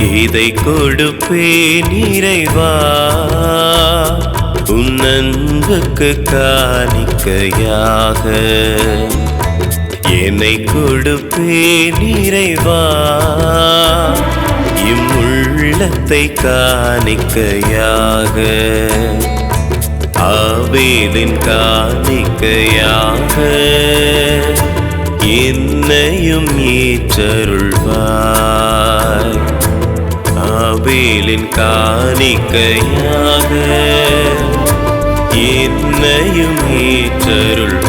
இதை கொடுப்பேன் இறைவா. உன்னன்புக்கு காணிக்கையாக என்னை கொடுப்பேன் இறைவா. இம்முள்ளத்தை காணிக்கையாக ஆவேலின் காணிக்கையாக என்னையும் ஏற்றருள்வாய் ஆவேலின் காணிக்கையாக என்னையும் ஏற்றருள்வாய்.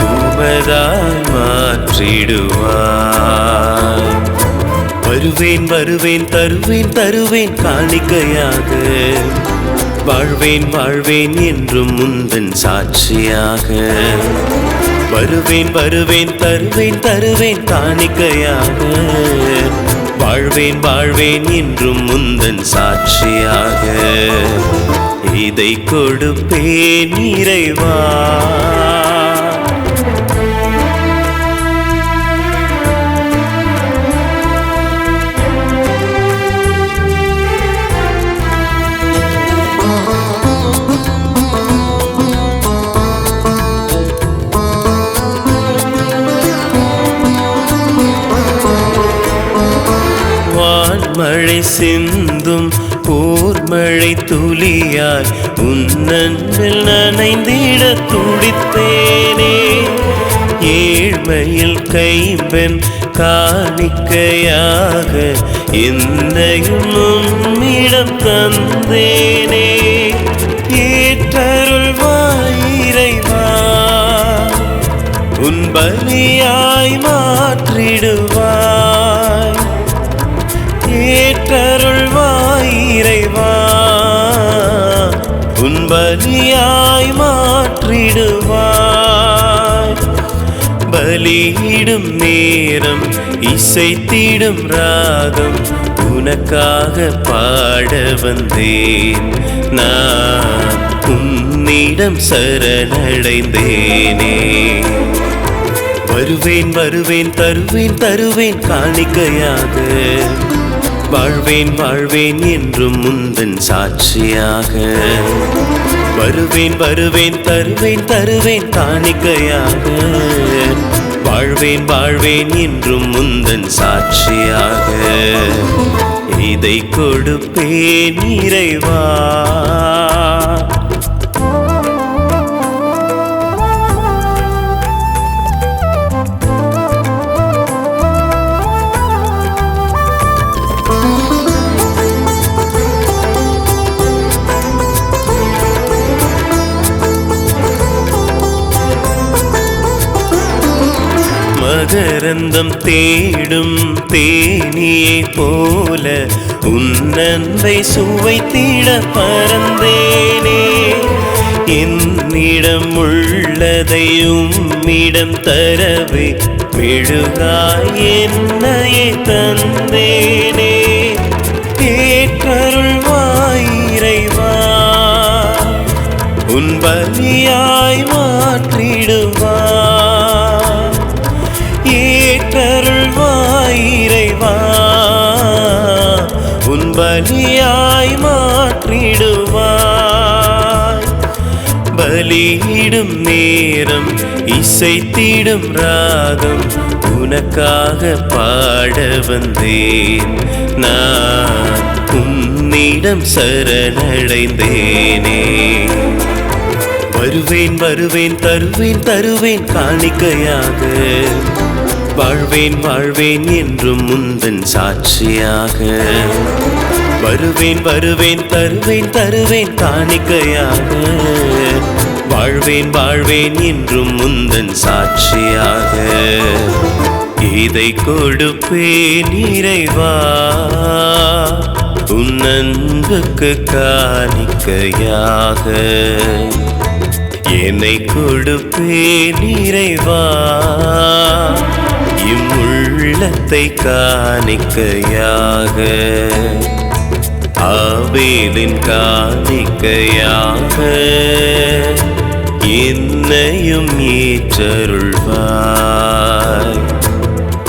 உமதாய் மாற்றிடுவாய். வருவேன் வருவேன் தருவேன் தருவேன் காணிக்கையாக. வாழ்வேன் வாழ்வேன் என்றும் முந்தன் சாட்சியாக. வருவேன் வருவேன் தருவேன் தருவேன் காணிக்கையாக. வாழ்வேன் வாழ்வேன் என்றும் முந்தன் சாட்சியாக. இதை கொடுப்பேன் இறைவா. மழை சிந்தும் போர்மழை துளியாய் உன்னன்பில் நனைந்திட துடித்தேனே. ஏழ்மையில் கைம்பெண் காணிக்கையாக என்னையும் உம்மிடம் தந்தேனே. ஏற்றருள் இறைவா உன் பலியாய் மாற்றிடுவாய் ஏற்றருள்வாய் இறைவா. உன் மாற்றிடுவாய். பலியிடும் நேரம் இசைத்திடும் ராகம் உனக்காக பாட வந்தேன். நான் உன்னிடம் சரணடைந்தேனே. வருவேன் வருவேன் தருவேன் தருவேன் காணிக்கையாக. வாழ்வேன் வாழ்வேன் என்றும் முந்தன் சாட்சியாக. வருவேன் வருவேன் தருவேன் தருவேன் காணிக்கையாக. வாழ்வேன் வாழ்வேன் என்றும் முந்தன் சாட்சியாக. இதை கொடுப்பேன் இறைவா. மகரந்தம் தேடும் தேனியை போல உன்னன்பை சுவைத்திட பறந்தேனே என்னிடம் உள்ளதையும் இடம் தரவே மெழுகாய் என்னையே தந்தேனே. ஏற்றருள்வாய் இறைவா உன் பலியாய் மாற்றிடும் இறைவா உன் பலியாய் மாற்றிடுவாய். பலியிடும் நேரம் இசைத்திடும் ராகம் உனக்காக பாட வந்தேன். நான் உன்னிடம் சரணடைந்தேனே. வருவேன் வருவேன் தருவேன் தருவேன் காணிக்கையாக. வாழ்வேன் வாழ்வேன் என்றும் முந்தன் சாட்சியாக. வருவேன் வருவேன் தருவேன் தருவேன் காணிக்கையாக. வாழ்வேன் வாழ்வேன் என்றும் முந்தன் சாட்சியாக. இதை கொடுப்பேன் இறைவா உன் அன்புக்கு காணிக்கையாக. என்னை கொடுப்பேன் இறைவா இம் உள்ளத்தை காணிக்கையாக. ஆவேலின் காணிக்கையாக. என்னையும் ஏற்றருள்வாய்.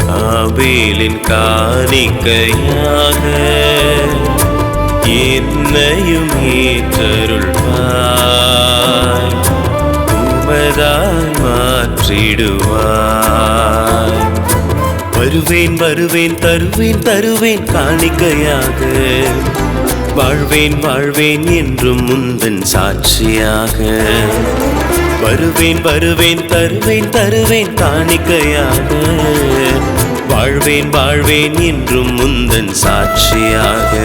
ஆவேலின் காணிக்கையாக. என்னையும் ஏற்றருள்வாய். உமதால் மாற்றிடுவாய். வருவேன் வருவேன் தருவேன் தருவேன் காணிக்கையாக. வாழ்வேன் வாழ்வேன் என்றும் முந்தன் சாட்சியாக. வருவேன் வருவேன் தருவேன் தருவேன் காணிக்கையாக. வாழ்வேன் வாழ்வேன் என்றும் முந்தன் சாட்சியாக.